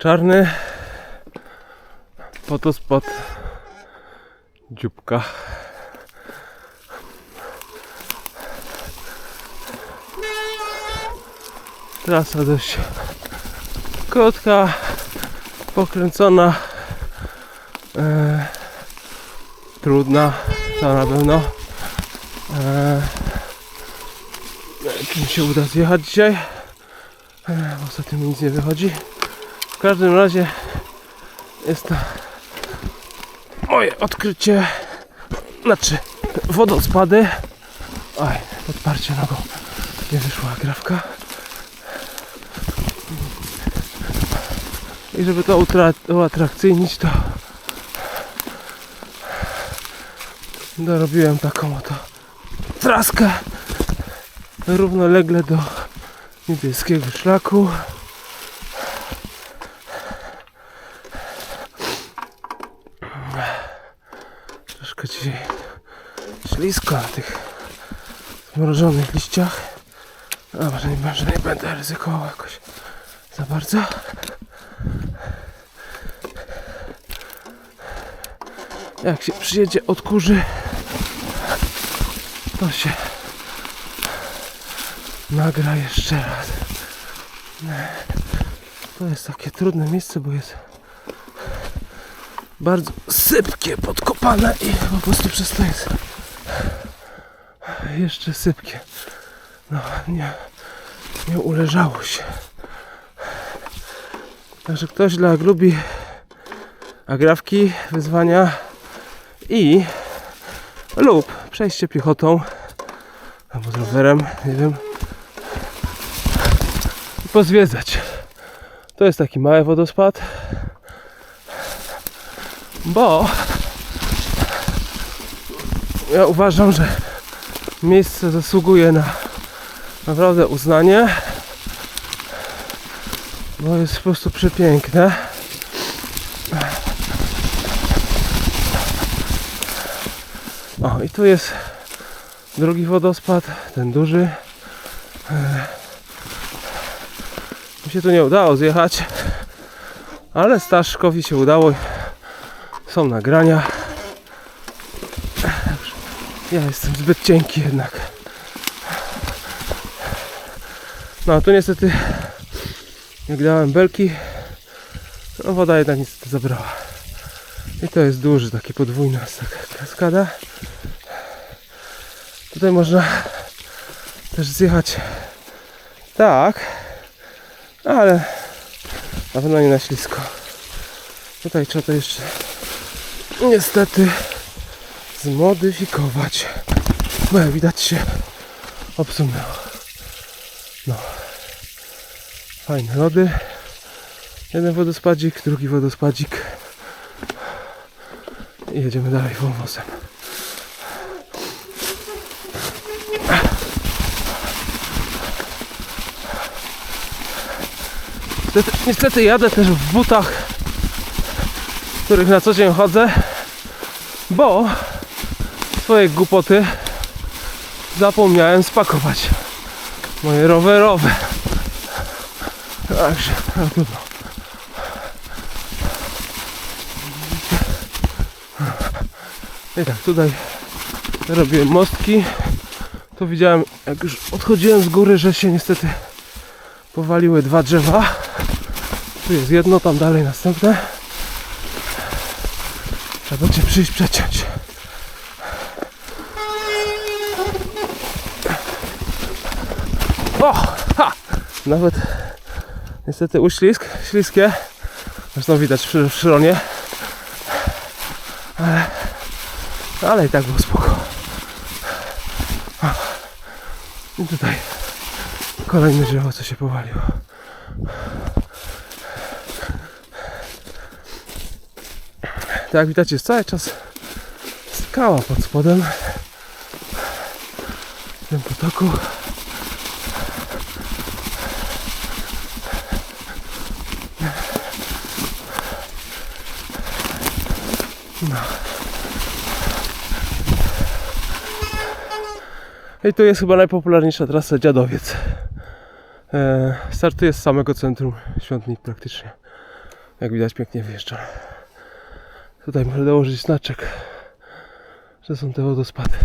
Czarny fotospot dzióbka. Trasa dość krótka, pokręcona, e, trudna, to na pewno. E, czy mi się uda zjechać dzisiaj? E, ostatnio mi nic nie wychodzi. Każdym razie jest to moje odkrycie. Znaczy wodospady. Oj, podparcie nogą. Nie wyszła grafka. I żeby to uatrakcyjnić, to dorobiłem taką oto traskę równolegle do niebieskiego szlaku. Dzisiaj ślisko na tych zmrożonych liściach. A może może nie będę ryzykował jakoś za bardzo. Jak się przyjedzie od kurzy, to się nagra jeszcze raz. To jest takie trudne miejsce, bo jest bardzo sypkie, podkopane i po prostu przez jest jeszcze sypkie. No, nie, nie uleżało się. Także ktoś dla lubi agrafki, wyzwania i lub przejście piechotą albo z rowerem, nie wiem, i pozwiedzać. To jest taki mały wodospad, bo ja uważam, że miejsce zasługuje na naprawdę uznanie, bo jest po prostu przepiękne. O, i tu jest drugi wodospad, ten duży. Mi się tu nie udało zjechać, ale Staszkowi się udało. Są nagrania. Ja jestem zbyt cienki jednak. No a tu niestety jak dałem belki, no woda jednak niestety zabrała. I to jest duży, taki podwójny jest taka kaskada. Tutaj można też zjechać tak, ale na pewno nie na ślisko. Tutaj trzeba to jeszcze niestety zmodyfikować, bo jak widać się obsunęło. No. Fajne lody. Jeden wodospadzik, drugi wodospadzik. I jedziemy dalej wąwozem. Niestety, niestety jadę też w butach, których na co dzień chodzę, bo swoje głupoty zapomniałem spakować moje rowerowe. Także, trudno. I tak, tutaj robiłem mostki. Tu widziałem, jak już odchodziłem z góry, że się niestety powaliły dwa drzewa. Tu jest jedno, tam dalej następne. Trzeba będzie przyjść przeciąć. O! Ha! Nawet niestety uślizg, śliskie. Zresztą widać w szronie. Ale, ale i tak było spoko. I tutaj kolejne drzewo, co się powaliło. Tak jak widać jest cały czas skała pod spodem. W tym potoku. I tu jest chyba najpopularniejsza trasa Dziadowiec. E, startuje z samego centrum Świątnik praktycznie. Jak widać pięknie wyjeżdżam. Tutaj muszę dołożyć znaczek, że są te wodospady.